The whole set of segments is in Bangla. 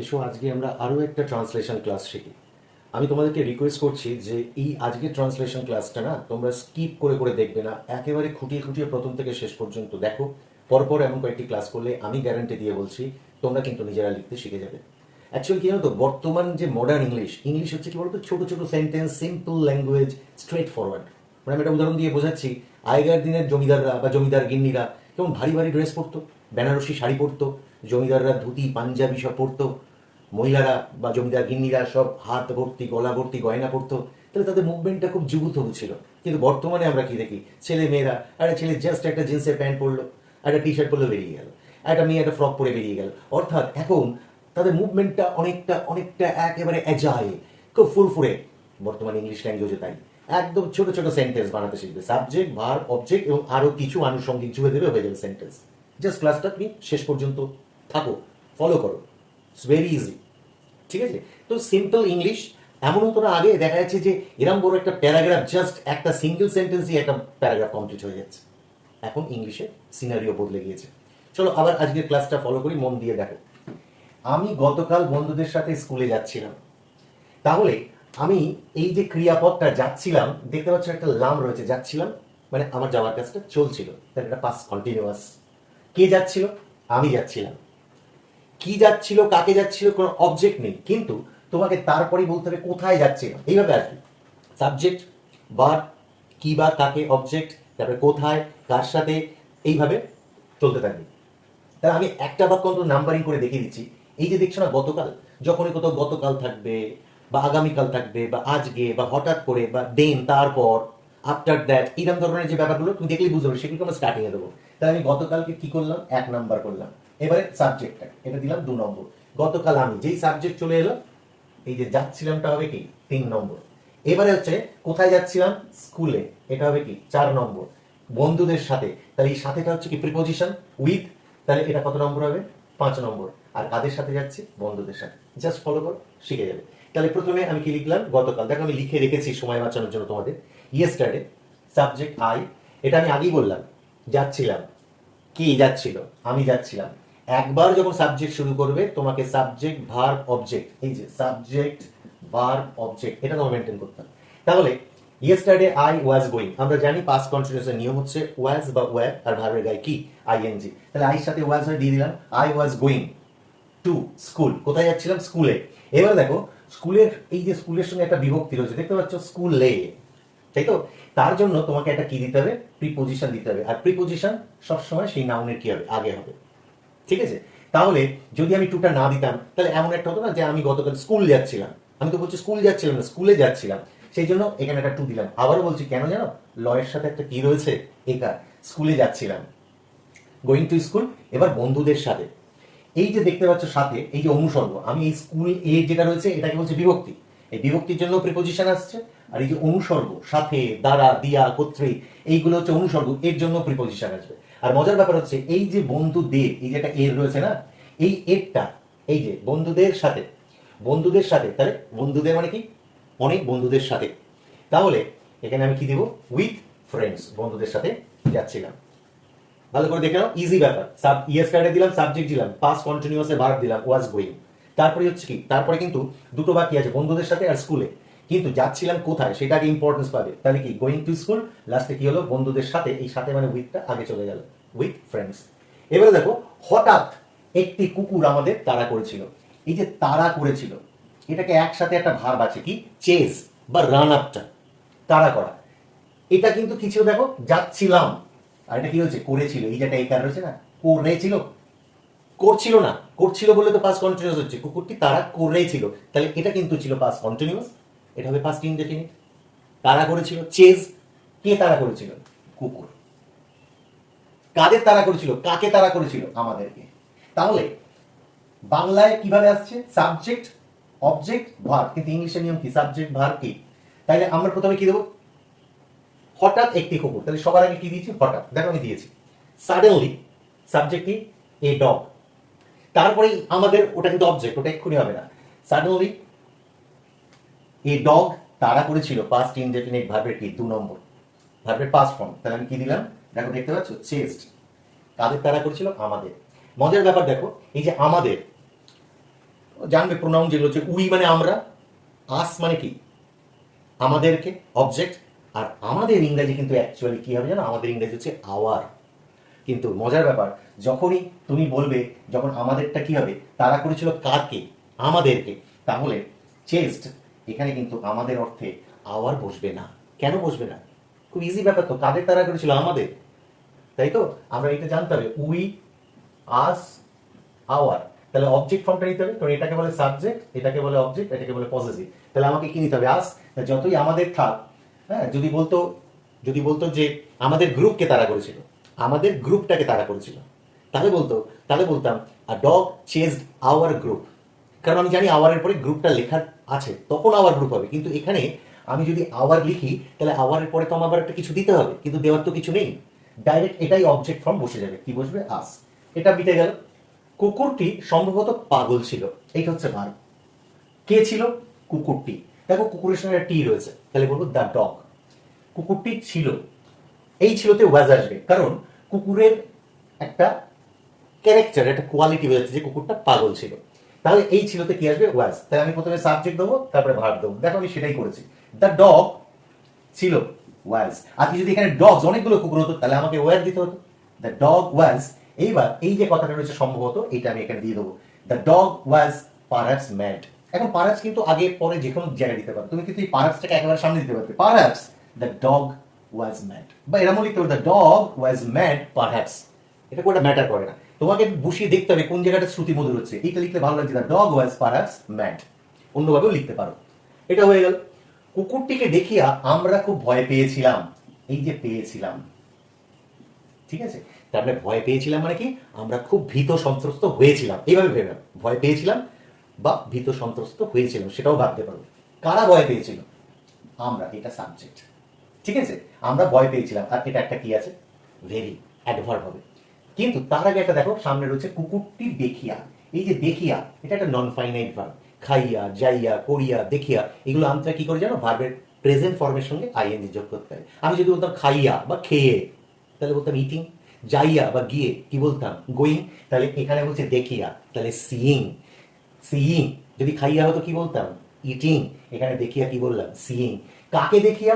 এসো, আজকে আমরা আরও একটা ট্রান্সলেশন ক্লাস শিখি। আমি তোমাদেরকে রিকোয়েস্ট করছি যে এই আজকের ট্রান্সলেশন ক্লাসটা না, তোমরা স্কিপ করে করে দেখবে না, একেবারে খুঁটিয়ে খুঁটিয়ে প্রথম থেকে শেষ পর্যন্ত দেখো। পরপর এমন কয়েকটি ক্লাস করলে আমি গ্যারান্টি দিয়ে বলছি, তোমরা কিন্তু নিজেরা লিখতে শিখে যাবে। অ্যাকচুয়ালি কি জানো তো বর্তমান যে মডার্ন ইংলিশ ইংলিশ হচ্ছে কি বলতো, ছোট ছোট sentence simple language straight forward মানে আমি একটা উদাহরণ দিয়ে বোঝাচ্ছি, আগেকার দিনের জমিদাররা বা জমিদার গিন্নিরা কেমন ভারী ভারী ড্রেস পরতো, বেনারসি শাড়ি পরতো জমিদাররা ধুতি, পাঞ্জাবি সব পরতো, মহিলারা বা জমিদার গিন্নিরা সব হাত ভর্তি, গলা ভর্তি, গয়না পরতো, তাহলে তাদের মুভমেন্টটা খুব যুবুতবু ছিল। কিন্তু বর্তমানে আমরা কি দেখি? ছেলে মেয়েরা, একটা ছেলে জাস্ট একটা জিন্সের প্যান্ট পরলো, একটা টি শার্ট পরলো, বেরিয়ে গেল। একটা মেয়ে একটা ফ্রক পরে বেরিয়ে গেল। অর্থাৎ এখন তাদের মুভমেন্টটা অনেকটা অনেকটা একেবারে অ্যাজাইল খুব ফুরফুরে। বর্তমানে ইংলিশ ল্যাঙ্গুয়েজে তাই। একদম ছোট ছোট সেন্টেন্স বানাতে শিখবে। সাবজেক্ট ভার অবজেক্ট এবং আরও কিছু আনুষঙ্গিক জুড়ে দেবে হয়ে যাবে সেন্টেন্স জাস্ট ক্লাসটা তুমি শেষ পর্যন্ত থাকো ফলো করো। ইটস ভেরি ইজি ঠিক আছে? তো সিম্পল ইংলিশ এমন হতো না আগে দেখা যাচ্ছে যে এরম বড় একটা প্যারাগ্রাফ জাস্ট একটা সিঙ্গেল সেন্টেন্সই একটা প্যারাগ্রাফ কমপ্লিট হয়ে যাচ্ছে এখন ইংলিশে সিনারিও বদলে গিয়েছে। চলো আবার আজকের ক্লাসটা ফলো করি, মন দিয়ে দেখো। আমি গতকাল বন্ধুদের সাথে স্কুলে যাচ্ছিলাম। তাহলে আমি এই যে ক্রিয়াপদটা যাচ্ছিলাম, দেখতে পাচ্ছ একটা লাম রয়েছে, যাচ্ছিলাম। মানে আমার যাওয়ার কাজটা চলছিল। তাহলে এটা পাস কন্টিনিউয়াস কে যাচ্ছিল? আমি যাচ্ছিলাম। কি যাচ্ছিল, কাকে যাচ্ছিল, কোনো অবজেক্ট নেই। কিন্তু তোমাকে তারপরেই বলতে হবে কোথায় যাচ্ছিল এইভাবে আসবে সাবজেক্ট বা কি বা কাকে অবজেক্ট তারপরে কোথায়, কার সাথে, এইভাবে চলতে থাকবে তাহলে আমি একটা বাক্য অন্তত নাম্বারিং করে দেখিয়ে দিচ্ছি। এই যে দেখছ না, গতকাল, যখনই কোথাও গতকাল থাকবে, বা আগামীকাল থাকবে, বা আজকে, বা হঠাৎ করে, বা দেন তারপর আফটার দ্যাট এইরকম ধরনের যে ব্যাপারগুলো, তুমি দেখলেই বুঝতে পারবে সেগুলো আমরা স্টার্টিংয়ে দেবো। তাহলে আমি গতকালকে কি করলাম? এক নাম্বার করলাম। এবারে সাবজেক্টটা এটা দিলাম দু নম্বর। গতকাল আমি যেই সাবজেক্ট চলে এলো এই যে যাচ্ছিলামটা হবে কি? তিন নম্বর। এবারে হচ্ছে কোথায় যাচ্ছিলাম? স্কুলে এটা হবে কি? চার নম্বর। বন্ধুদের সাথে। তাহলে এই সাথেটা হচ্ছে কি প্রিপোজিশন উইথ তাহলে এটা কত নম্বর হবে? পাঁচ নম্বর। আর কাদের সাথে যাচ্ছি? বন্ধুদের সাথে। জাস্ট ফলো করো, শিখে যাবে। তাহলে প্রথমে আমি কি লিখলাম? গতকাল। দেখো আমি লিখে রেখেছি সময় বাঁচানোর জন্য তোমাদের। ইয়েস্টারডে সাবজেক্ট আই এটা আমি আগেই বললাম। যাচ্ছিলাম। কি যাচ্ছিল? আমি যাচ্ছিলাম। একবার যখন সাবজেক্ট শুরু করবে, তোমাকে সাবজেক্ট ভার্ব অবজেক্ট এই যে সাবজেক্ট ভার্ব অবজেক্ট এটা তোমার মেনটেন করতে হবে। তাহলে ইয়েস্টারডে আই ওয়াজ গোয়িং আমরা জানি পাস্ট কন্টিনিউসের নিয়ম হচ্ছে ওয়াজ বা ওয়ার আর ভার্বের গায়ে কি? আইএনজি তাহলে আইর সাথে ওয়াজ হয়ে, দিয়ে দিলাম I was going to school কোথায় যাচ্ছিলাম? স্কুলে এবার দেখো স্কুলের এই যে স্কুলের সঙ্গে একটা বিভক্তি রয়েছে, দেখতে পাচ্ছ স্কুলে তাই তো? তার জন্য তোমাকে একটা কি দিতে হবে? প্রিপোজিশন দিতে হবে। আর প্রিপোজিশন সবসময় সেই নাউনের কি হবে? আগে হবে। ঠিক আছে? তাহলে যদি আমি টুটা না দিতাম, তাহলে এমন একটা হতো না যে আমি গতকাল স্কুল যাচ্ছিলাম। আমি তো বলছি স্কুল যাচ্ছিলাম না স্কুলে যাচ্ছিলাম। সেই জন্য এখানে একটা টু দিলাম। আবারও বলছি, কেন জানো? লয়ের সাথে একটা কি রয়েছে? একার স্কুলে যাচ্ছিলাম। গোয়িং টু স্কুল এবার বন্ধুদের সাথে। এই যে দেখতে পাচ্ছ সাথে, এই যে অনুসর্গ, আমি এই স্কুল এ যেটা রয়েছে, এটাকে বলছে বিভক্তি। এই বিভক্তির জন্য প্রিপোজিশন আসছে, আর এই যে অনুসর্গ, সাথে দ্বারা দিয়া কর্তৃ এইগুলো হচ্ছে অনুসর্গ, এর জন্য প্রিপোজিশন আসবে। আর মজার ব্যাপার হচ্ছে, এই যে বন্ধুদের, এই যে একটা এর রয়েছে না, এই এরটা, এই যে বন্ধুদের সাথে বন্ধুদের সাথে, তাহলে বন্ধুদের মানে কি? অনেক বন্ধুদের সাথে। তাহলে এখানে আমি কি দেব? উইথ ফ্রেন্ডস বন্ধুদের সাথে যাচ্ছিলাম। ভালো করে দেখে নাও ইজি ব্যাপার। সাব ইয়েস কার্ডে দিলাম সাবজেক্ট দিলাম পাস কন্টিনিউয়াস ভার্ব দিলাম ওয়াজ গোয়িং তারপরে হচ্ছে কি? তারপরে কিন্তু দুটো বাকি আছে, বন্ধুদের সাথে আর স্কুলে কিন্তু যাচ্ছিলাম কোথায়? সেটা আগে ইম্পর্টেন্স পাবে। তাহলে কি? গোয়িং টু স্কুল লাস্টে কি হলো? বন্ধুদের সাথে, এই সাথে মানে উইথটা আগে চলে গেল। উইথ ফ্রেন্ডস এবারে দেখো, হঠাৎ একটি কুকুর আমাদের তাড়া করেছিল। এই যে তাড়া করেছিল, এটাকে একসাথে একটা ভার্ব আছে কি? চেস বা রান আপটা তাড়া করা। এটা কিন্তু কি ছিল দেখো? যাচ্ছিলাম। আর এটা কি হচ্ছে করেছিল। এই যেটা এই কার রয়েছে না? করেছিল। করছিল না। করছিল বলে তো পাস কন্টিনিউস হচ্ছে। কুকুরটি তারা করেছিল। তাহলে এটা কিন্তু ছিল পাস কন্টিনিউয়াস এটা হবে ফার্স্ট ইনডেফিনিট তারা করেছিল চেজ কে তারা করেছিল? কুকুর। কাদের তারা করেছিল? কাকে তারা করেছিল? আমাদেরকে। তাহলে বাংলায় কীভাবে আসছে? সাবজেক্ট অবজেক্ট ভার্ব কিন্তু ইংলিশের নিয়ম কি? সাবজেক্ট ভার্ব কি? তাহলে আমরা প্রথমে কি দেবো? হঠাৎ একটি কুকুর। তাহলে সবার আগে কি দিয়েছি? হঠাৎ। দেখো আমি দিয়েছি। সাডেনলি সাবজেক্ট কি? এ ডগ তারপরে আমাদের, ওটা কিন্তু অবজেক্ট ওটা এক্ষুনি হবে না। সাডেনলি এ ডগ তারা করেছিল পাস্ট ইনডেফিনিট ভার্বের কি? দু নম্বর। ভার্বের পাস্ট ফর্ম তাহলে আমি কি দিলাম? দেখো, দেখতে পাচ্ছ? চেস্ট কাদের তারা করেছিল? আমাদের। মজার ব্যাপার দেখো, এই যে আমাদের, জানবে প্রোনাউন যেগুলো হচ্ছে উই মানে আমরা আস মানে কি? আমাদেরকে অবজেক্ট আর আমাদের ইংরেজি কিন্তু অ্যাকচুয়ালি কি হবে জানো? আমাদের ইংরেজি হচ্ছে আওয়ার কিন্তু মজার ব্যাপার, যখনই তুমি বলবে, যখন আমাদেরটা কি হবে? তারা করেছিল কাকে আমাদেরকে। তাহলে চেস্ট এখানে কিন্তু আমাদের অর্থে আওয়ার বসবে না। কেন বসবে না? খুব ইজি ব্যাপার তো, কাদের তারা করেছিল? আমাদের। তাই তো? আমরা এটা জানতে হবে। উই আস আওয়ার তাহলে অবজেক্ট ফর্মটা নিতে হবে, কারণ এটাকে বলে সাবজেক্ট এটাকে বলে অবজেক্ট এটাকে বলে পজিটিভ তাহলে আমাকে কি নিতে হবে? আস যতই আমাদের থাক হ্যাঁ যদি বলতো যদি বলতো যে আমাদের গ্রুপকে তারা করেছিল, আমাদের গ্রুপটাকে তারা করেছিল, তাহলে বলতো, তাহলে বলতাম ডগ চেজড আওয়ার গ্রুপ কারণ আমি জানি আওয়ারের পরে গ্রুপটা লেখা আছে, তখন আওয়ার গ্রুপ হবে। কিন্তু এখানে আমি যদি আওয়ার লিখি, তাহলে আওয়ারের পরে তো আমার আবার একটা কিছু দিতে হবে, কিন্তু দেওয়ার তো কিছু নেই। ডাইরেক্ট এটাই অবজেক্ট ফর্ম বসে যাবে। কি বসবে? আস এটা মিটে গেল। কুকুরটি সম্ভবত পাগল ছিল। এইটা হচ্ছে ভার কে ছিল? কুকুরটি। দেখো কুকুরের সঙ্গে টি রয়েছে। তাহলে বলব দ্য ডগ কুকুরটি ছিল। এই ছিলতে ওয়াজ আসবে। কারণ কুকুরের একটা ক্যারেক্টার একটা কোয়ালিটি বোঝাচ্ছে যে কুকুরটা পাগল ছিল। তাহলে এই ছিলতে কি আসবে? ওয়াজ তাহলে আমি প্রথমে সাবজেক্ট দেবো, তারপরে ভার্ব দেবো। দেখো আমি সেটাই করেছি। দ্য ডগ ছিল ওয়াজ আর কি যদি এখানে ডগস অনেকগুলো কুকুর হতো, তাহলে আমাকে ওয়ার দিতে হতো। দ্য ডগ ওয়াজ এইবার এই যে কথাটা রয়েছে সম্ভবত, এটা আমি এখানে দিয়ে দেবো। The dog was perhaps mad এখন পারাপস কিন্তু আগে, পরে যে কোনো জায়গায় দিতে পারো। তুমি কিন্তু এই পারাপসটাকে একেবারে সামনে দিতে পারবে perhaps the dog was mad বা এরকম লিখতে পারো the dog was mad perhaps এটা কোনটা ম্যাটার করে না। তোমাকে বসিয়ে দেখতে হবে কোন জায়গাটা শ্রুতি মধুর হচ্ছে। এইটা লিখলে ভালো লাগছে the dog was perhaps mad অন্যভাবেও লিখতে পারো। এটা হয়ে গেল। কুকুরটিকে দেখিয়া আমরা খুব ভয় পেয়েছিলাম। এই যে পেয়েছিলাম। ঠিক আছে? তারপরে ভয় পেয়েছিলাম মানে কি? আমরা খুব ভীত সন্ত্রস্ত হয়েছিলাম। এইভাবে ভেবে ভয় পেয়েছিলাম বা ভীত সন্ত্রস্ত হয়েছিলাম, সেটাও ভাবতে পারব কারা ভয় পেয়েছিল? আমরা, এটা সাবজেক্ট ঠিক আছে? আমরা ভয় পেয়েছিলাম। আর এটা একটা কি আছে? ভেরি অ্যাডভার্ব হবে। কিন্তু তার আগে একটা দেখো, সামনে রয়েছে কুকুরটি দেখিয়া। এই যে দেখিয়া, এটা একটা নন ফাইনাইট ভার্ব খাইয়া, যাইয়া, করিয়া, দেখিয়া, এগুলো আমরা কি করে জানো? ভার্বের প্রেজেন্ট ফর্মের সঙ্গে আইএনজি যোগ করতে হয়। আমি যদি বলতাম খাইয়া বা খেয়ে, তাহলে বলতাম ইটিং যাইয়া বা গিয়ে, কি বলতাম? গোয়িং তাহলে এখানে বলছে দেখিয়া, তাহলে সিইং সিইং যদি খাইয়া হতো কি বলতাম? ইটিং এখানে দেখিয়া কি বললাম? সিইং কাকে দেখিয়া?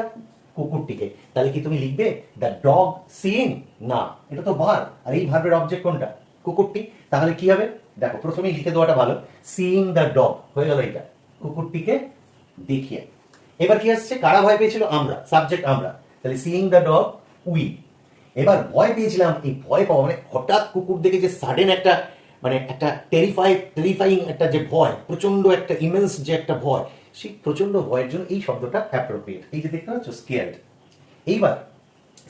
কুকুরটিকে। তাহলে কি তুমি লিখবে দ্য ডগ সিইং না, এটা তো ভার আর এই ভার্বের অবজেক্ট কোনটা? কুকুরটি। তাহলে কি হবে? দেখো, প্রথমেই লিখে দেওয়াটা ভালো। সিইং দ্য ডগ হয়ে গেল এটা কুকুরটিকে দেখিয়ে। এবার কি আসছে? কারা ভয় পেয়েছিল? আমরা সাবজেক্ট আমরা। তাহলে সিইং দ্য ডগ উই এবার ভয় পেয়েছিলাম, এই ভয় পাওয়া মানে হঠাৎ কুকুর দেখে যে সাডেন একটা মানে একটা টেরিফাই টেরিফাইং একটা যে ভয় প্রচণ্ড একটা ইমেন্স যে একটা ভয় সেই প্রচণ্ড ভয়ের জন্য এই শব্দটা অ্যাপ্রোপ্রিয়েট এই যে দেখতে পাচ্ছ স্কেয়ার্ড এইবার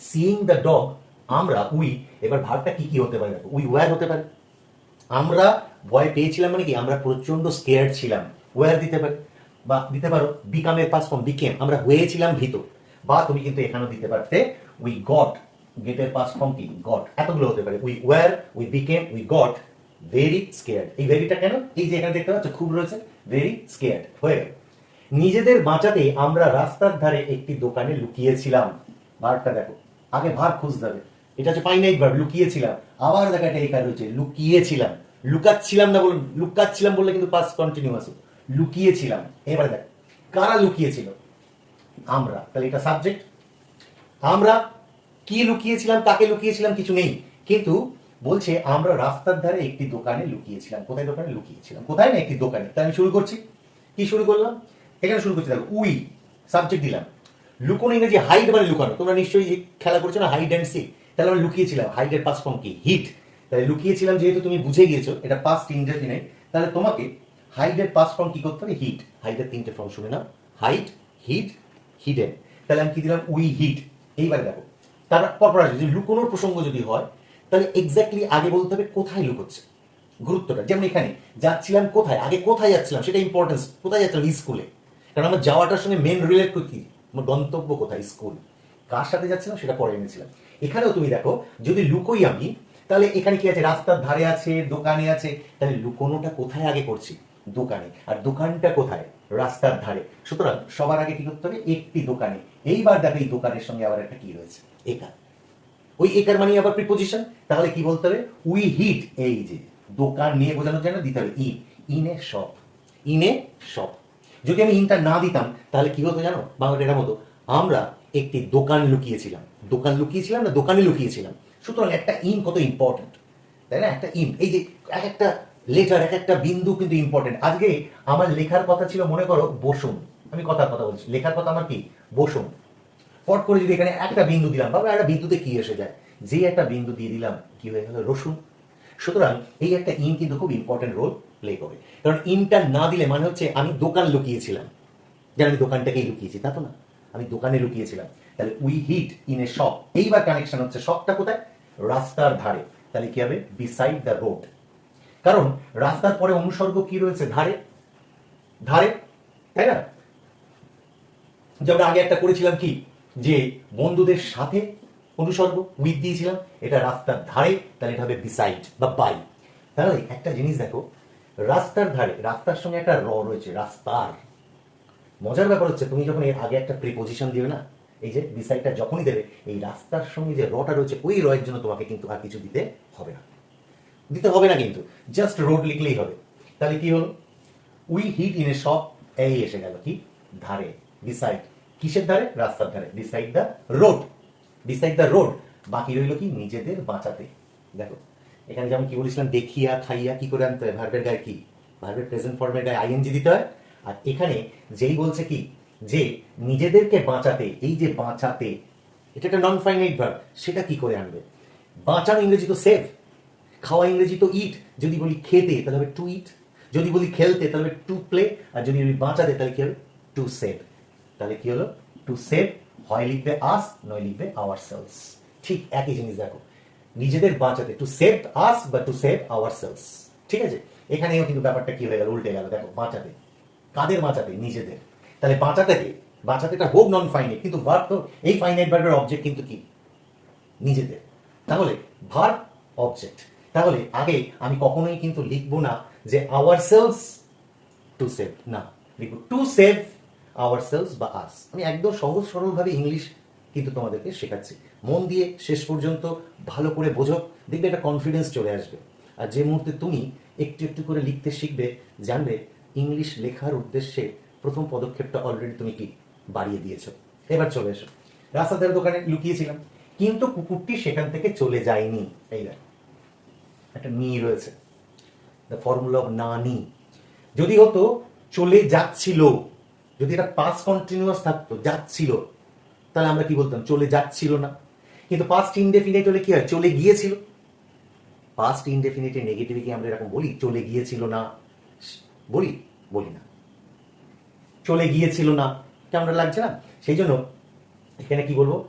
সিইং দ্য ডগ আমরা উই এবার ভাবটা কি কি হতে পারে উই ওয়্যার হতে পারে। আমরা ভয় পেয়েছিলাম মানে কি? আমরা প্রচণ্ড স্কেয়ার্ড ছিলাম। ওয়্যার দিতে পারে। বা দিতে পারো বিকামের পাস ফর্ম বিকেম আমরা হয়েছিলাম ভীত। বা তুমি কিন্তু এখানেও দিতে পারতে উই গট গেটের পাস ফর্ম কি? গট এতগুলো হতে পারে। We were we became we got very scared এই ভেরিটা কেন? এই যে এখানে দেখতে পাচ্ছ, খুব রয়েছে ভেরি স্কেয়ার্ড হয়ে গেল। নিজেদের বাঁচাতে আমরা রাস্তার ধারে একটি দোকানে লুকিয়েছিলাম। ভার্বটা দেখো, আগে ভার খুঁজতে এটা হচ্ছে ফাইনাইট ভার্ব লুকিয়েছিলাম। আবার দেখা এই কাজ হচ্ছে, লুকিয়েছিলাম। লুকাচ্ছিলাম না বলে লুকাচ্ছিলাম বললে কিন্তু পাস কন্টিনিউয়াস লুকিয়েছিলাম। এবারে দেখ, কারা লুকিয়েছিল? আমরা। তাহলে এটা সাবজেক্ট আমরা কি লুকিয়েছিলাম তাকে লুকিয়েছিলাম কিছু নেই। কিন্তু বলছে আমরা রাস্তার ধারে একটি দোকানে লুকিয়েছিলাম। কোথায় দোকানে? লুকিয়েছিলাম। কোথায় না একটি দোকানে? তাই আমি শুরু করছি। কি শুরু করলাম? এখানে শুরু করছি, দেখো, উই সাবজেক্ট দিলাম। লুকোনো ইংরেজি হাইড মানে লুকানো। তোমরা নিশ্চয়ই খেলা করছ না? হাইড অ্যান্ড সিক তাহলে আমরা লুকিয়েছিলাম। হাইডের পাস ফর্ম কি? হিট তাহলে লুকিয়েছিলাম যেহেতু তুমি বুঝে গিয়েছো, এটা পাস্ট ইংরেজি নেই। তাহলে তোমাকে হাইডের পাস ফর্ম কি করতে হবে? হিট হাইডের তিনটে ফর্ম শুনে নাও। হাইট হিট হিডেন তাহলে আমি কি দিলাম? উই হিট এইবার দেখো। তারপর পরপর আসবে। যে লুকোনোর প্রসঙ্গ যদি হয়, তাহলে এক্স্যাক্টলি আগে বলতে হবে কোথায় লুকোচ্ছে। গুরুত্বটা। যেমন এখানে, যাচ্ছিলাম কোথায়? আগে কোথায় যাচ্ছিলাম? সেটা ইম্পর্টেন্স কোথায় যাচ্ছিলাম? স্কুলে। কারণ আমার যাওয়াটার সঙ্গে মেন রিলেট কি? আমার গন্তব্য কোথায়? স্কুল কার সাথে যাচ্ছিলাম? সেটা পরে এনেছিলাম। এখানেও তুমি দেখো, যদি লুকোই আমি, তাহলে এখানে কি আছে? রাস্তার ধারে আছে, দোকানে আছে। তাহলে লুকোনোটা কোথায় আগে করছি? দোকানে। আর দোকানটা কোথায়? রাস্তার ধারে। সুতরাং সবার আগে কি করতে হবে? একটি দোকানে। এইবার দেখো এই দোকানের সঙ্গে আবার একটা কি রয়েছে? একা ওই একার মানে আবার প্রিপোজিশন তাহলে কি বলতে হবে? উই হিট এই যে, দোকান নিয়ে বোঝানোর জন্য দিতে হবে। ইন ইন শপ ইনে শপ যদি আমি ইনটা না দিতাম, তাহলে কি হতো জানো? বাংলাটা এরকম হতো আমরা একটি দোকান লুকিয়েছিলাম। দোকান লুকিয়েছিলাম না, দোকানে লুকিয়েছিলাম। সুতরাং একটা ইন কত ইম্পর্টেন্ট তাই না? একটা ইন এই যে এক একটা লেটার এক একটা বিন্দু কিন্তু ইম্পর্টেন্ট আজকে আমার লেখার কথা ছিল, মনে করো, বসুন। আমি কথার কথা বলছি। লেখার কথা আমার কি? বসুন। ফট করে যদি এখানে একটা বিন্দু দিলাম বাবা একটা বিন্দুতে কি এসে যায়? যে একটা বিন্দু দিয়ে দিলাম, কি হয়ে গেল? রসুন। সুতরাং এই একটা ইন কিন্তু খুব ইম্পর্টেন্ট রোল প্লে করে। কারণ ইনটা না দিলে মানে হচ্ছে আমি দোকান লুকিয়েছিলাম। যে আমি দোকানটাকেই লুকিয়েছি, তা তো না। আমি দোকানে লুকিয়েছিলাম। তাহলে we hid in a shop এইবার কানেকশন হচ্ছে শপটা কোথায়? রাস্তার ধারে। তাহলে কি হবে? বিসাইড দ্য রোড কারণ রাস্তার পরে অনুসর্গ কি রয়েছে? ধারে। ধারে। তাই না? যেমন আগে একটা করেছিলাম কি? যে বন্ধুদের সাথে অনুসর্গ উইথ দিয়েছিলাম। এটা রাস্তার ধারে, তাহলে এটা হবে বিসাইড বা বাই তাহলে একটা জিনিস দেখো রাস্তার ধারে, রাস্তার সঙ্গে একটা র রয়েছে, রাস্তার। মজার ব্যাপার হচ্ছে, তুমি যখন এর আগে একটা প্রিপোজিশন দিবে না, এই যে বিসাইডটা যখনই দেবে, এই রাস্তার সঙ্গে যে রটা রয়েছে, ওই রয়ের জন্য তোমাকে কিন্তু আর কিছু দিতে হবে না। দিতে হবে না কিন্তু জাস্ট রোড লিখলেই হবে। তাহলে কি হলো? We hid in a shop, এই এসে গেল কি? ধারে ডিসাইড কিসের ধারে? রাস্তার ধারে। Beside the road beside the road বাকি রইল কি? নিজেদের বাঁচাতে। দেখো এখানে যেমন কি বলেছিলাম, দেখিয়া, খাইয়া কি করে আনতে হয়? ভার্বের গায়ে কি? ভার্বের প্রেজেন্ট ফর্মের গায়ে আইএনজি দিতে হয়। আর এখানে যেই বলছে কি? যে নিজেদেরকে বাঁচাতে, এই যে বাঁচাতে, এটা একটা নন ফাইনাইট ভার্ব সেটা কি করে আনবে? বাঁচানো ইংরেজি তো সেভ খাওয়া ইংরেজি তো ইট যদি বলি খেতে, তাহলে টু ইট যদি বলি খেলতে, তাহলে টু প্লে আর যদি বলি বাঁচাতে, তাহলে কি হবে? টু সেভ তাহলে কি হলো? টু সেভ হয় লিখবে আস নয় লিখবে আওয়ার সেলস ঠিক একই জিনিস দেখো। নিজেদের বাঁচাতে টু সেভ আস বা টু সেভ আওয়ার সেলস ঠিক আছে? এখানেও কিন্তু ব্যাপারটা কি হয়ে গেল? উল্টে গেল। দেখো, বাঁচাতে। কাদের বাঁচাতে? নিজেদের। তাহলে বাঁচাতে কে? বাঁচাতেটা হোক নন ফাইনাইট কিন্তু ভার্ব তো, এই ফাইনাইট ভার্বের অবজেক্ট কিন্তু কি? নিজেদের। তাহলে ভার অবজেক্ট তাহলে, আগে আমি কখনোই কিন্তু লিখব না যে আওয়ার সেলস টু সেভ না, লিখব টু সেভ আওয়ার সেলস বা আস আমি একদম সহজ সরলভাবে ইংলিশ কিন্তু তোমাদেরকে শেখাচ্ছি। মন দিয়ে শেষ পর্যন্ত ভালো করে বোঝো, দেখবে একটা কনফিডেন্স চলে আসবে। আর যে মুহূর্তে তুমি একটু একটু করে লিখতে শিখবে, জানবে ইংলিশ লেখার উদ্দেশ্যে প্রথম পদক্ষেপটা অলরেডি তুমি কি বাড়িয়ে দিয়েছ। এবার চলে এসো। রাস্তার ধারে দোকানে লুকিয়েছিলাম, কিন্তু কুকুরটি সেখান থেকে চলে যায়নি। এই দেখ, একটা নি রয়েছে দ্য ফর্মুলা অফ না নি যদি হতো, চলে যাচ্ছিল, যদি এটা পাস কন্টিনিউয়াস থাকতো, যাচ্ছিল, তাহলে আমরা কি বলতাম? চলে যাচ্ছিল না। কিন্তু পাস্ট ইনডেফিনিট হলে কি হয়? চলে গিয়েছিল। পাস্ট ইনডেফিনিটে নেগেটিভে কি আমরা এরকম বলি? চলে গিয়েছিল না। বলি? বলি না। চলে গিয়েছিল না। কেমন লাগছে না? সেই জন্য এখানে কি বলব?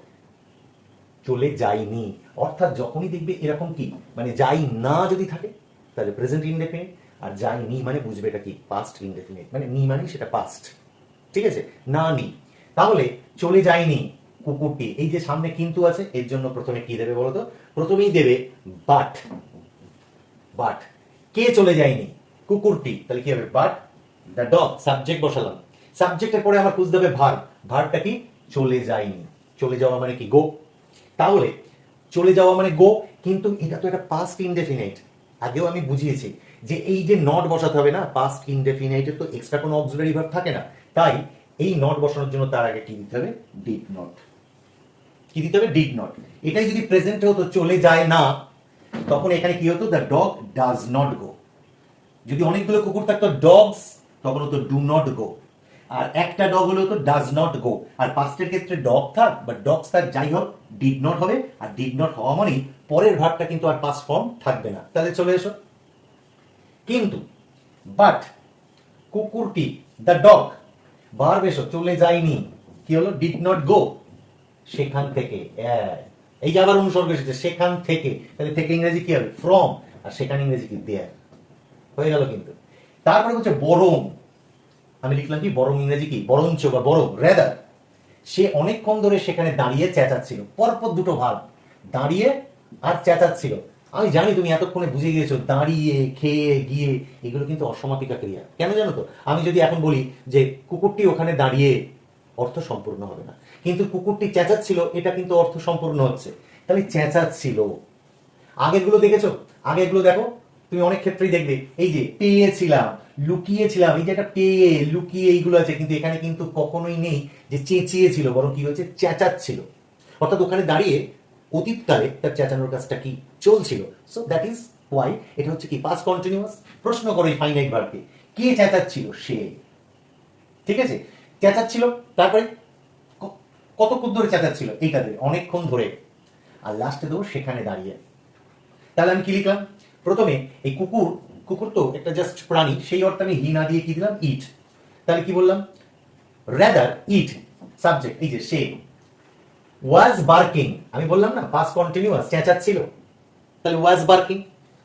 চলে যায়নি। অর্থাৎ যখনই দেখবে এরকম কি? মানে যাই না যদি থাকে, তাহলে প্রেজেন্ট ইনডেফিনিট আর যাই নি মানে বুঝবে এটা কি? পাস্ট ইনডেফিনিট মানে নি মানে সেটা পাস্ট ঠিক আছে? না নি। তাহলে চলে যায়নি। কুকুরটি এই যে সামনে কিন্তু আছে, এর জন্য প্রথমে কি দেবে বলতো? প্রথমেই দেবে বাট। বাট। কে চলে যায়নি? কুকুরটি। তাহলে কি হবে? But the dog. সাবজেক্ট বসালাম। সাবজেক্টের পরে আমার খুঁজতে হবে ভার ভারটা কি? চলে যায়নি। চলে যাওয়া মানে কি? গো। তাহলে, চলে যাওয়া মানে গো, কিন্তু এটা তো একটা পাস্ট ইনডেফিনাইট আগেও আমি বুঝিয়েছি যে এই যে নট বসাতে হবে না পাস্ট ইনডেফিনাইটের তো এক্সট্রা কোনো অক্সিলারি ভার্ব থাকে না। তাই এই নট বসানোর জন্য তার আগে কি দিতে হবে? ডিড নট কি দিতে হবে? ডিড নট এটাই যদি প্রেজেন্টে হতো, চলে যায় না, তখন এখানে কি হতো? The dog does not go যদি অনেকগুলো কুকুর থাকতো ডগস তখন হতো ডু নট গো আর একটা ডগ হলে হতো ডাজ নট গো আর পাঁচটার ক্ষেত্রে ডগ থাক বা ডগস থাক, যাই হোক ডিড নট হবে। আর ডিড নট হওয়া মানেই পরের ভাবটা কিন্তু আর পাস ফর্ম থাকবে না। তাহলে চলে এসো। কিন্তু বাট কুকুরটি দ্য ডগ বার বেশো চলে যায়নি। কি হলো? ডিড নট গো সেখান থেকে হ্যাঁ। এই যে আবার অনুসর্গ এসেছে, সেখান থেকে। তাহলে থেকে ইংরেজি কি হবে? ফ্রম আর সেখানে ইংরেজি কি? দেয়ার হয়ে গেল কিন্তু। তারপরে হচ্ছে বরং। আমি লিখলাম কি? বরং ইংরেজি কি? বরঞ্চ বা বরং রেদার সে অনেকক্ষণ ধরে সেখানে দাঁড়িয়ে চেঁচাচ্ছিল। পরপর দুটো ভাব দাঁড়িয়ে আর চেঁচাচ্ছিল। আমি জানি তুমি এতক্ষণে বুঝে গিয়েছো, দাঁড়িয়ে, খেয়ে, গিয়ে। এগুলো কিন্তু অসমাপিকা ক্রিয়া। কেন জানো তো? আমি যদি এখন বলি যে কুকুরটি ওখানে দাঁড়িয়ে অর্থ সম্পূর্ণ হবে না। কিন্তু কুকুরটি চেঁচাচ্ছিল, এটা কিন্তু অর্থ সম্পূর্ণ হচ্ছে। তাহলে চেঁচাচ্ছিল। আগেরগুলো দেখেছ? আগেরগুলো দেখো, তুমি অনেক ক্ষেত্রেই দেখবে। এই যে পেয়েছিলাম, লুকিয়েছিলাম, এই যে একটা পেয়ে, লুকিয়ে এইগুলো আছে, কিন্তু এখানে কিন্তু কখনোই নেই যে চেঁচিয়েছিল, বরং কি হয়েছে? চেঁচাচ্ছিল। অর্থাৎ ওখানে দাঁড়িয়ে অতীতকালে তার চেঁচানোর কাজটা কি? চলছিল। সো দ্যাট ইজ ওয়াই এটা হচ্ছে কি? পাস কন্টিনিউয়াস প্রশ্ন করো এই ফাইনাইট ভার্বকে কে চেঁচাচ্ছিল? সে। ঠিক আছে? চেঁচাচ্ছিল, তারপরে কতক্ষণ ধরে চেঁচাচ্ছিল? এইটাতে অনেকক্ষণ ধরে। আর লাস্টে দেবো, সেখানে দাঁড়িয়ে। তাহলে আমি কি লিখলাম? প্রথমে এই কুকুর কুকুর তো একটা জাস্ট প্রাণী, সেই অর্থে আমি হি না দিয়ে কি দিলাম? ইট তাহলে কি বললাম? রেদার ইট সাবজেক্ট এই যে সে ওয়াজ বার্কিং আমি বললাম না পাস কন্টিনিউয়াস চেঁচাচ্ছিল। তাহলে ওয়াজ বার্কিং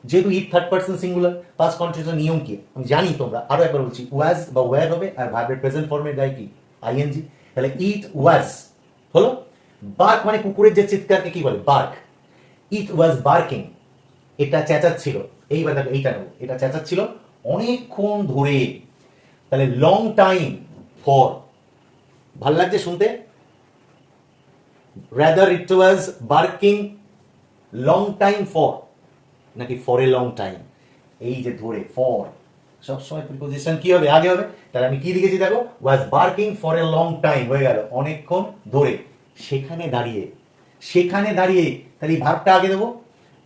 যেহেতু it third person singular past continuous নিয়ম কি? আমি জানি তোমরা। আরও একবার বলছি ওয়াজ বা ওয়ার হবে আর ভার্বের প্রেজেন্ট ফর্মের গায়ে কি? আইএনজি তাহলে ইট ওয়াজ হলো? বার্ক মানে কুকুরের যে চিৎকারকে কি বলে? বার্ক ইট ওয়াজ বার্কিং এটা চেঁচাচ্ছিল। এইবার দেখো, এইটা নেব এটা চেঁচাচ্ছিল অনেকক্ষণ ধরে। তাহলে লং টাইম ফর ভালো লাগছে শুনতে? Rather it was barking long time for নাকি ফর এ লং টাইম এই যে ধরে ফর সবসময় প্রিপোজিশন কি হবে? আগে হবে। তাহলে আমি কি লিখেছি দেখো? Was barking for a long time হয়ে গেল। অনেকক্ষণ ধরে। সেখানে দাঁড়িয়ে। সেখানে দাঁড়িয়ে, তাহলে এই ভাবটা আগে দেবো।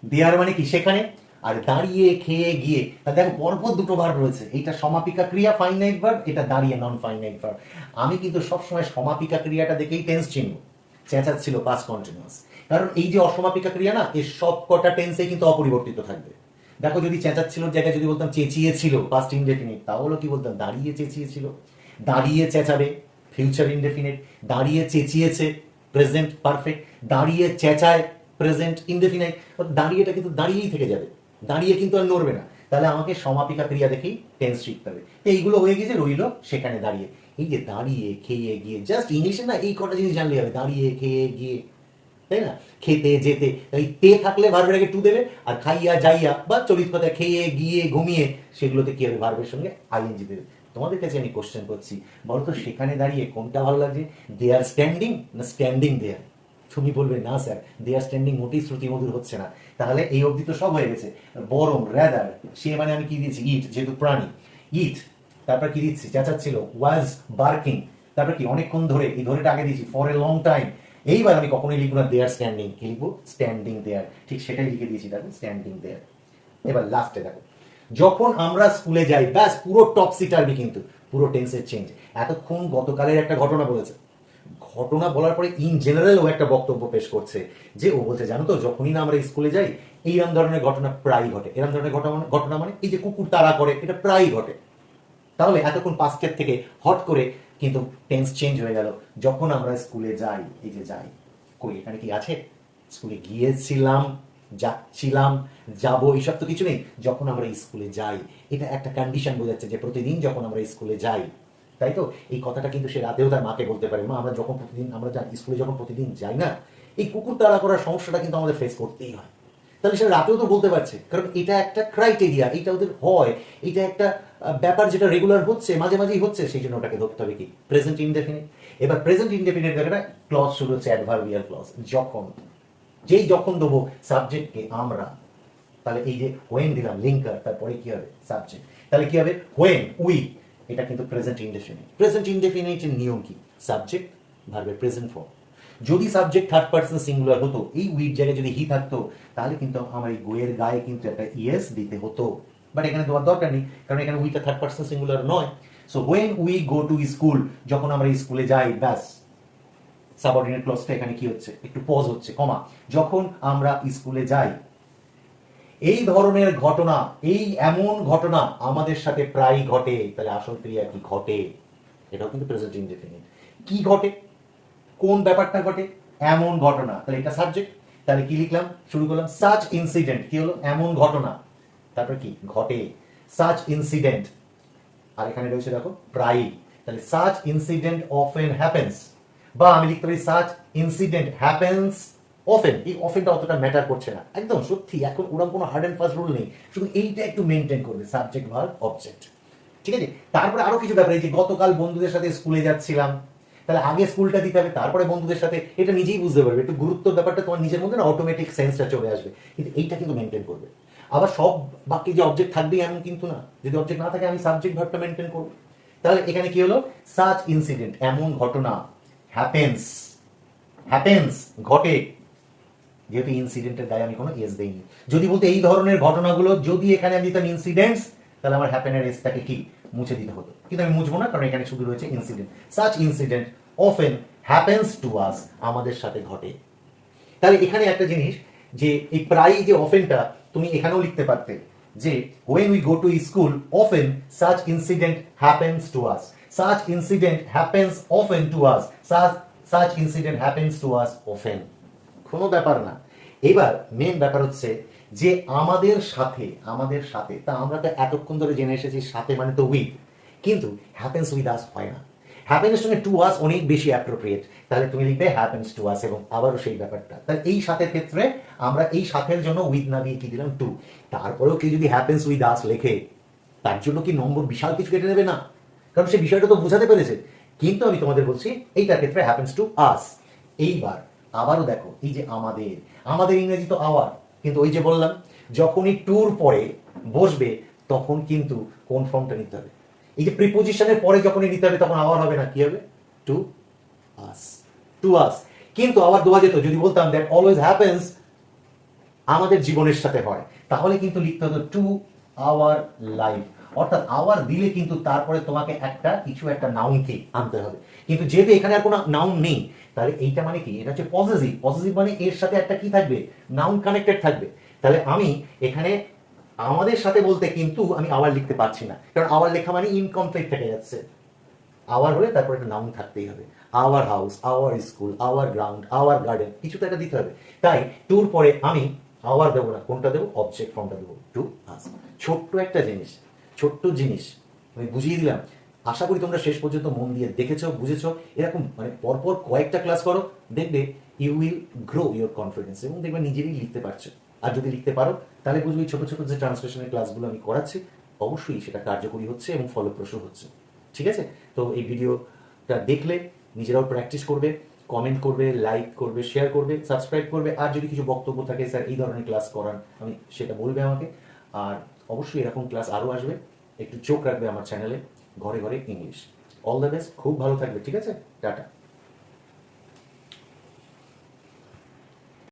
দেয়ার মানে কি? সেখানে। আর দাঁড়িয়ে খেয়ে গিয়ে, তা দেখো, পরপর দুটো ভার্ব রয়েছে। এইটা সমাপিকা ক্রিয়া ফাইনাইট ভার্ব এটা দাঁড়িয়ে নন ফাইনাইট ভার্ব আমি কিন্তু সবসময় সমাপিকা ক্রিয়াটা দেখেই টেন্স চিনব। চেঁচাচ্ছিল পাস কন্টিনিউয়াস কারণ এই যে অসমাপিকা ক্রিয়া না এর সব কটা টেন্সে কিন্তু অপরিবর্তিত থাকবে। দেখো, যদি চেঁচাচ্ছিল জায়গায় যদি বলতাম চেঁচিয়েছিল পাস্ট ইনডেফিনিট তাহলে কি বলতাম? দাঁড়িয়ে চেঁচিয়েছিল। দাঁড়িয়ে চেঁচাবে ফিউচার ইনডেফিনিট দাঁড়িয়ে চেঁচিয়েছে প্রেজেন্ট পারফেক্ট দাঁড়িয়ে চেঁচায় প্রেজেন্ট ইনডেফিনাইট দাঁড়িয়েটা কিন্তু দাঁড়িয়েই থেকে যাবে। দাঁড়িয়ে কিন্তু আর নড়বে না। তাহলে আমাকে সমাপিকা ক্রিয়া দেখেই টেন্স শিখতে হবে। এইগুলো হয়ে গেছে রইল, সেখানে দাঁড়িয়ে। এই যে দাঁড়িয়ে, খেয়ে গিয়ে জাস্ট ইংলিশে না, এই কটা জিনিস জানলে হবে। দাঁড়িয়ে, খেয়ে, গিয়ে। তাই না? খেতে, যেতে। এই তে থাকলে ভার্বের আগে টু দেবে, আর খাইয়া, যাইয়া, বা চলিত কথায় খেয়ে, গিয়ে, ঘুমিয়ে, সেগুলোতে কি হবে? ভার্বের সঙ্গে আইএনজি দেবে। তোমাদের কাছে আমি কোশ্চেন করছি, বলতো সেখানে দাঁড়িয়ে কোনটা ভালো লাগছে দে আর স্ট্যান্ডিং না স্ট্যান্ডিং দেয়ার তুমি বলবে, না স্যার দে আর স্ট্যান্ডিং মোটেই শ্রুতিমধুর হচ্ছে না। তাহলে এই অবধি তো সব হয়ে গেছে। বরং র্যাদার সে মানে আমি কি দিয়েছি? ইট যেহেতু প্রাণী। ইট তারপর কি দিচ্ছি? চেঁচাচ্ছিল ওয়াজ বার্কিং তারপর কি? অনেকক্ষণ ধরে, এই ধরেটা আগে দিয়েছি ফর এ লং টাইম এইবার আমি কখনোই লিখব না দেয়ার স্ট্যান্ডিং কি লিখব? স্ট্যান্ডিং দেয়ার ঠিক সেটাই লিখে দিয়েছি, দেখো স্ট্যান্ডিং দেয়ার এবার লাস্টে দেখো, যখন আমরা স্কুলে যাই, ব্যাস, পুরো টপ সিটারবি কিন্তু, পুরো টেন্সের চেঞ্জ এতক্ষণ গতকালের একটা ঘটনা বলেছে। ঘটনা বলার পরে ইন জেনারেল ও একটা বক্তব্য পেশ করছে, যে ও বলছে, জানো তো, যখনই না আমরা স্কুলে যাই এইরকম ধরনের ঘটনা প্রায় ঘটে। এরকম ধরনের ঘটনা ঘটনা মানে এই যে কুকুর তাড়া করে, এটা প্রায় ঘটে। তাহলে এতক্ষণ পাস্টের থেকে হট করে কিন্তু টেন্স চেঞ্জ হয়ে গেল। যখন আমরা স্কুলে যাই, এই যে যাই, কই, এখানে কি আছে? স্কুলে গিয়েছিলাম, যাচ্ছিলাম, যাব, এইসব তো কিছু নেই। যখন আমরা স্কুলে যাই, এটা একটা কন্ডিশন বোঝাচ্ছে যে প্রতিদিন যখন আমরা স্কুলে যাই, তাই তো? এই কথাটা কিন্তু সে রাতেও তার মাকে বলতে পারে, মা, আমরা যখন প্রতিদিন, আমরা স্কুলে যখন প্রতিদিন যাই না, এই কুকুর তাড়া করার সমস্যাটা কিন্তু আমাদের ফেস করতেই হয়। তাহলে সে রাতেও তো বলতে পারছে। কারণ এটা একটা ক্রাইটেরিয়া এটা ওদের হয়। এটা একটা ব্যাপার যেটা রেগুলার হচ্ছে, মাঝে মাঝেই হচ্ছে, সেই জন্য ওটাকে ধরতে হবে কি? প্রেজেন্ট ইনডেফিনিট এবার প্রেজেন্ট ইনডেফিনিট জায়গাটা ক্লজ শুরু হচ্ছে অ্যাডভার্বিয়াল ক্লজ যখন, যেই যখন দেবো সাবজেক্টকে আমরা, তাহলে এই যে হোয়েন দিলাম লিঙ্কার তারপরে কি হবে? সাবজেক্ট তাহলে কি হবে? হোয়েন উই এটা কিন্তু প্রেজেন্ট ইনডেফিনিট প্রেজেন্ট ইনডেফিনিটের নিয়ম কি? সাবজেক্ট ভার্বের প্রেজেন্ট ফর্ম যদি সাবজেক্ট থার্ড পার্সন সিঙ্গুলার হতো, এই উইট জায়গায় যদি হি থাকতো, তাহলে কিন্তু আমার এই গোয়ের গায়ে কিন্তু একটা ইয়েস দিতে হতো। বাট এখানে দেওয়ার দরকার নেই, কারণ এখানে উইটা থার্ড পার্সন সিঙ্গুলার নয়। So when we go to school যখন আমরা স্কুলে যাই, ব্যাস সাবঅর্ডিনেট ক্লজটা এখানে কি হচ্ছে? একটু পজ হচ্ছে কমা যখন আমরা স্কুলে যাই, এই ধরনের ঘটনা, এই এমন ঘটনা আমাদের সাথে প্রায় ঘটে। তাহলে আসল ক্রিয়া কি ঘটে? এটাও কিন্তু প্রেজেন্ট ইনডেফিনিট কি ঘটে? কোন ব্যাপারটা ঘটে? এমন ঘটনা। তাহলে এটা সাবজেক্ট তাহলে কি লিখলাম? শুরু করলাম সাচ ইনসিডেন্ট কি হলো? এমন ঘটনা। তারপর কি? ঘটে। সাচ ইনসিডেন্ট আর এখানে রয়েছে দেখো প্রায় তাহলে সাচ ইনসিডেন্ট অফেন হ্যাপেন্স বা আমি লিখতে পারি সাচ ইনসিডেন্ট হ্যাপেন্স অফেন এই অফেনটা অতটা ম্যাটার করছে না। একদম সত্যি, এখন ওরকম কোনো হার্ড অ্যান্ড ফাস্ট রুল নেই। শুধু এইটা একটু মেনটেন করবে সাবজেক্ট ভার্ব অবজেক্ট ঠিক আছে? তারপরে আরও কিছু ব্যাপার, এই যে গতকাল বন্ধুদের সাথে স্কুলে যাচ্ছিলাম। তাহলে আগে স্কুলটা দিতে হবে, তারপরে বন্ধুদের সাথে, এটা নিজেই বুঝতে পারবে। একটু গুরুত্ব ব্যাপারটা তোমার নিজের মধ্যে না অটোমেটিক সেন্সটা চলে আসবে। কিন্তু এইটা কিন্তু মেনটেন করবে। আবার সব বাকি যে অবজেক্ট থাকবে এমন কিন্তু না। যদি অবজেক্ট না থাকে, আমি সাবজেক্ট ভার্বটা মেনটেন করব। তাহলে এখানে কি হলো? সাচ ইনসিডেন্ট এমন ঘটনা হ্যাপেন্স হ্যাপেন্স ঘটে। যেহেতু ইনসিডেন্টের গায়ে আমি কোনো এস দেইনি। যদি বলতে এই ধরনের ঘটনাগুলো, যদি এখানে আমি দিতাম ইনসিডেন্টস তাহলে আমার হ্যাপেনের এসটাকে কি? মুছে দিতে হতো। কিন্তু আমি মুছবো না, কারণ এখানে শুধু রয়েছে incident such incident often happens to us আমাদের সাথে ঘটে। তাহলে এখানে একটা জিনিস যে, এই প্রায় যে অফেনটা তুমি এখানেও লিখতে পারতে যে, when we go to school, often such incident happens to us such incident happens often to us such such incident happens to us often কোনো ব্যাপার না। এবার মেন ব্যাপার হচ্ছে যে, আমাদের সাথে আমাদের সাথে, তা আমরা তো এতক্ষণ ধরে জেনে এসেছি, সাথে মানে তো উইথ কিন্তু হ্যাপেন্স উইথ আস হয় না। হ্যাপেন্স সঙ্গে টু আস অনেক বেশি অ্যাপ্রোপ্রিয়েট তাহলে তুমি লিখবে হ্যাপেন্স টু আস এবং আবারও সেই ব্যাপারটা। তাহলে এই সাথের ক্ষেত্রে আমরা এই সাথের জন্য উইথ না দিয়ে কি দিলাম টু তারপরেও কেউ যদি হ্যাপেন্স উইথ আস লেখে, তার জন্য কি নম্বর বিশাল কিছু কেটে নেবে না? কারণ সে বিষয়টা তো বোঝাতে পেরেছে। কিন্তু আমি তোমাদের বলছি, এইটার ক্ষেত্রে হ্যাপেন্স টু আস এইবার আবারও দেখো, এই যে আমাদের আমাদের ইংরেজি তো আওয়ার কিন্তু ওই যে বললাম, যখনই ট্যুর পরে বসবে, তখন কিন্তু কোন ফর্মটা নিতে হবে? এই যে প্রিপোজিশনের পরে যখনই নিতে হবে তখন আওয়ার হবে না, কি হবে? টু আস টু আস কিন্তু আবার দেওয়া যেত, যদি বলতাম দ্যাট অলওয়েজ হ্যাপেন্স আমাদের জীবনের সাথে হয়, তাহলে কিন্তু লিখতে হতো টু আওয়ার লাইফ অর্থাৎ আওয়ার দিলে কিন্তু তারপরে তোমাকে একটা, কিছু একটা নাউনকে আনতে হবে। কিন্তু যেহেতু এখানে আর কোনো নাউন নেই, তাহলে এইটা মানে কি? এটা হচ্ছে পজিটিভ পজিটিভ মানে এর সাথে একটা কি থাকবে? নাউন কানেক্টেড থাকবে। তাহলে আমি এখানে আমাদের সাথে বলতে কিন্তু আমি আবার লিখতে পারছি না। কারণ আবার লেখা মানে ইনকমপ্লিট থেকে যাচ্ছে। আওয়ার হলে তারপর একটা নাম থাকতেই হবে। Our house our school our ground our garden কিছু তো একটা দিতে হবে। তাই টুর পরে আমি আওয়ার দেবো না। কোনটা দেবো? অবজেক্ট ফর্মটা দেবো। টু আস ছোট্ট একটা জিনিস, ছোট্ট জিনিস। আমি বুঝিয়ে দিলাম। আশা করি তোমরা শেষ পর্যন্ত মন দিয়ে দেখেছ, বুঝেছ। এরকম মানে পরপর কয়েকটা ক্লাস করো, দেখবে you will grow your confidence এবং দেখবে নিজেরই লিখতে পারছ। আর যদি লিখতে পারো, তাহলে বুঝবে ছোট ছোট যে ট্রান্সলেশনের ক্লাসগুলো আমি করাচ্ছি, অবশ্যই সেটা কার্যকরী হচ্ছে এবং ফলপ্রসূ হচ্ছে। ঠিক আছে? তো এই ভিডিওটা দেখলে নিজেরাও প্র্যাকটিস করবে কমেন্ট করবে লাইক করবে শেয়ার করবে সাবস্ক্রাইব করবে, আর যদি কিছু বক্তব্য থাকে, স্যার, এই ধরনের ক্লাস করান। আমি সেটা বলবে আমাকে। আর অবশ্যই এরকম ক্লাস আরও আসবে। একটু চোখ রাখবে আমার চ্যানেলে ঘরে ঘরে ইংলিশ অল দ্য বেস্ট খুব ভালো থাকবে, ঠিক আছে? টাটা।